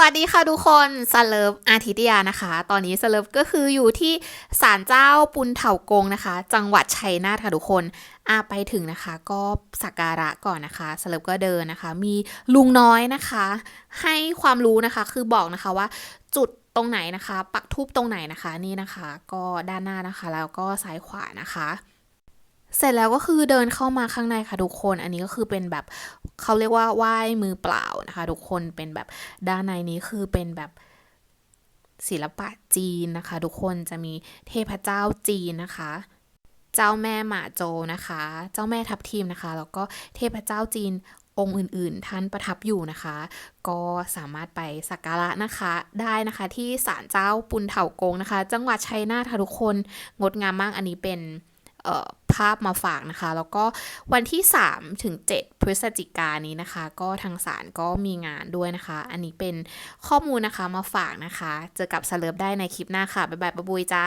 วัสดีค่ะทุกคนสเลิฟอาทิตยานะคะ ตอนนี้สเลิฟก็คืออยู่ที่ศาลเจ้าปุนเถากงนะคะ จังหวัดชัยนาทค่ะทุกคนอาไปถึงนะคะ ก็สักการะก่อนนะคะสเลิฟก็เดินนะคะ มีลุงน้อยนะคะ ให้ความรู้นะคะคือบอกนะคะว่าจุดตรงไหนนะคะ ปักทูบตรงไหนนะคะนี่นะคะ ก็ด้านหน้านะคะ แล้วก็ซ้ายขวานะคะ เสร็จแล้วก็คือเดินเข้ามาข้างในค่ะทุกคน อันนี้ก็คือเป็นแบบเขาเรียกว่าไหว้มือเปล่านะคะ ทุกคนเป็นแบบด้านในนี้คือเป็นแบบศิลปะจีนนะคะ ทุกคนจะมีเทพเจ้าจีนนะคะ เจ้าแม่หมาโจนะคะ เจ้าแม่ทับทิมนะคะ แล้วก็เทพเจ้าจีนองค์อื่นๆ ท่านประทับอยู่นะคะ ก็สามารถไปสักการะนะคะ ได้นะคะที่ศาลเจ้าปุนเถากงนะคะ จังหวัดชัยนาทค่ะทุกคนงดงามมากอันนี้เป็นเอ่อาพมาฝากนะคะ แล้วก็วันที่ 3 ถึง 7 พฤศจิกายนนี้นะคะ ก็ทางศาลก็มีงานด้วยนะคะ อันนี้เป็นข้อมูลนะคะมาฝากนะคะ เจอกับสเลิฟได้ในคลิปหน้าค่ะ บ๊ายบายบ๊ายบุยจ้า